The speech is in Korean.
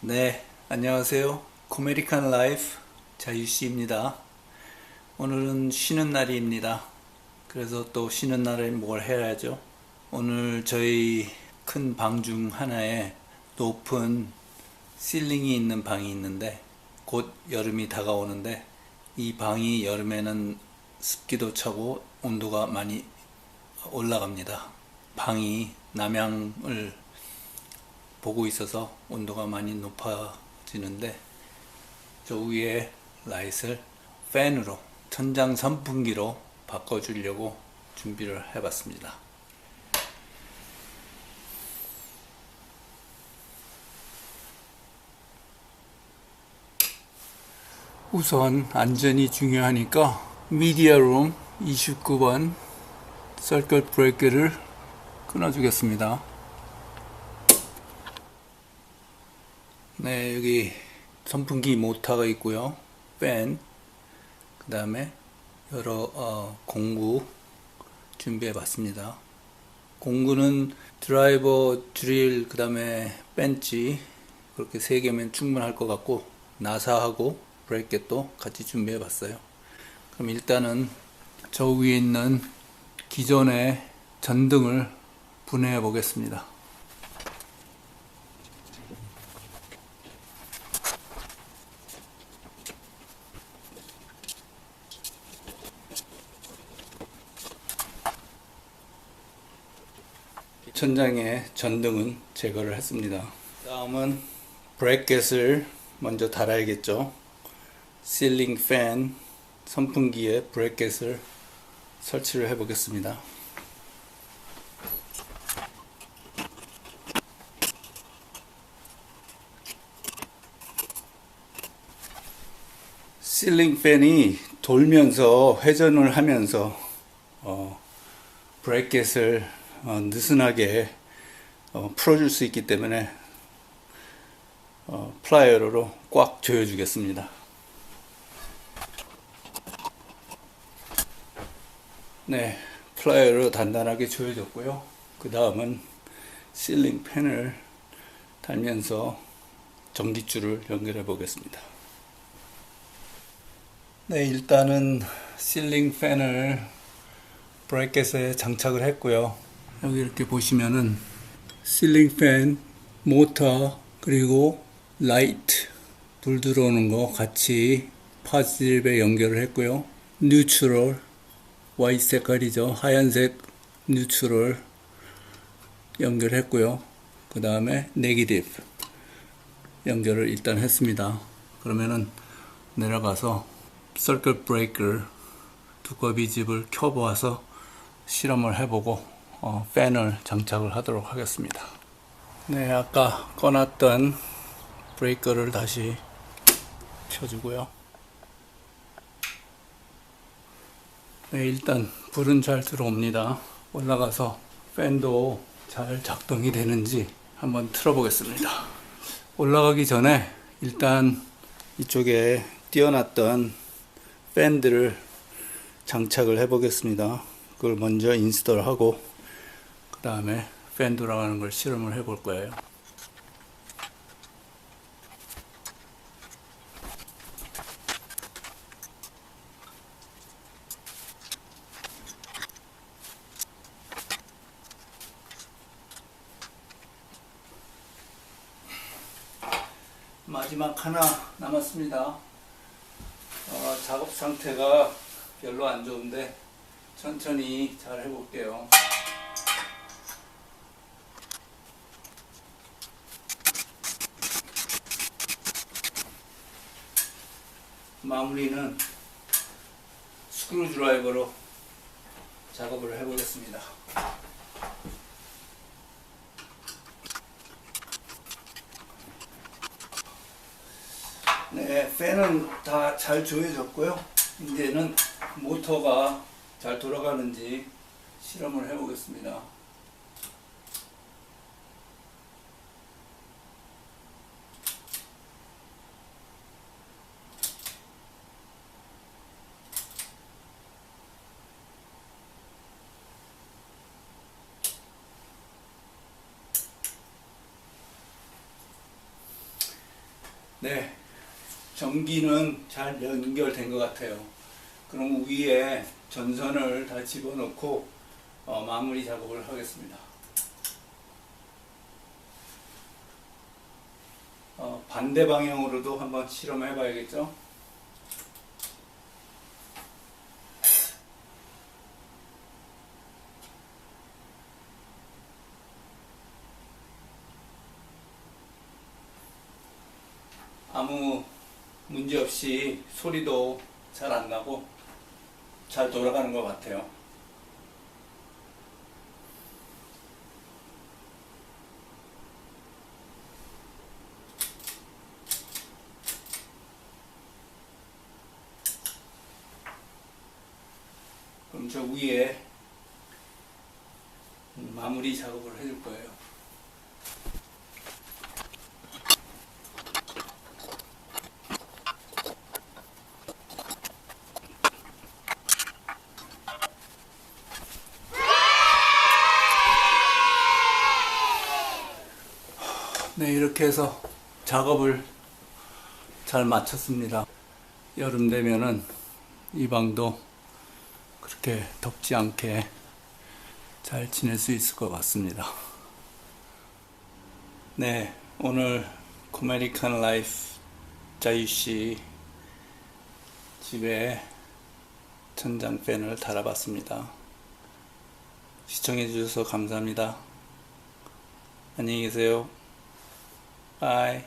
네, 안녕하세요. 코메리칸 라이프 자유씨입니다. 오늘은 쉬는 날입니다. 그래서 또 쉬는 날에 뭘 해야죠? 오늘 저희 큰 방 중 하나에 높은 실링이 있는 방이 있는데 곧 여름이 다가오는데 이 방이 여름에는 습기도 차고 온도가 많이 올라갑니다. 방이 남향을 보고 있어서 온도가 많이 높아지는데 저 위에 라이트를 팬으로 천장 선풍기로 바꿔주려고 준비를 해봤습니다. 우선 안전이 중요하니까 미디어룸 29번 서클 브레이크를 끊어주겠습니다. 네, 여기 선풍기 모터가 있고요. 팬, 그 다음에 여러 어, 공구 준비해 봤습니다. 공구는 드라이버, 드릴, 그 다음에 벤치 그렇게 세 개면 충분할 것 같고 나사하고 브레이켓도 같이 준비해 봤어요. 그럼 일단은 저 위에 있는 기존의 전등을 분해해 보겠습니다. 천장의 전등은 제거를 했습니다. 다음은 브레이켓을 먼저 달아야겠죠. 실링 팬 선풍기에 브레이켓을 설치를 해 보겠습니다. 실링 팬이 돌면서 회전을 하면서 어, 브레이켓을 어, 느슨하게 어, 풀어줄 수 있기 때문에 어, 플라이어로 꽉 조여주겠습니다. 네, 플라이어로 단단하게 조여졌고요. 그 다음은 실링 팬을 달면서 전기줄을 연결해 보겠습니다. 네, 일단은 실링 팬을 브레이켓에 장착을 했고요. 여기 이렇게 보시면은 실링 팬, 모터, 그리고 라이트 불 들어오는 거 같이 파지집에 연결을 했고요. 뉴트럴 와이트 색깔이죠. 하얀색 뉴트럴 연결했고요. 그 다음에 네기티브 연결을 일단 했습니다. 그러면은 내려가서 서클 브레이크를 두꺼비 집을 켜보아서 실험을 해보고 어, 팬을 장착을 하도록 하겠습니다. 네, 아까 꺼놨던 브레이커를 다시 켜주고요. 네, 일단 불은 잘 들어옵니다. 올라가서 팬도 잘 작동이 되는지 한번 틀어보겠습니다. 올라가기 전에 일단 이쪽에 띄워놨던 팬들을 장착을 해보겠습니다. 그걸 먼저 인스톨하고 그 다음에 팬 돌아가는 걸 실험을 해 볼 거예요. 마지막 하나 남았습니다. 어, 작업 상태가 별로 안 좋은데 천천히 잘 해볼게요. 마무리는 스크루 드라이버로 작업을 해보겠습니다. 네, 팬은 다 잘 조여졌고요. 이제는 모터가 잘 돌아가는지 실험을 해보겠습니다. 네, 전기는 잘 연결된 것 같아요. 그럼 위에 전선을 다 집어넣고 어, 마무리 작업을 하겠습니다. 어, 반대 방향으로도 한번 실험해 봐야겠죠? 아무 문제 없이 소리도 잘 안 나고 잘 돌아가는 것 같아요. 그럼 저 위에 마무리 작업을 해줄 거예요. 네, 이렇게 해서 작업을 잘 마쳤습니다. 여름 되면은 이 방도 그렇게 덥지 않게 잘 지낼 수 있을 것 같습니다. 네, 오늘 코메리칸 라이프 자유씨 집에 천장 팬을 달아봤습니다. 시청해주셔서 감사합니다. 안녕히 계세요. Bye.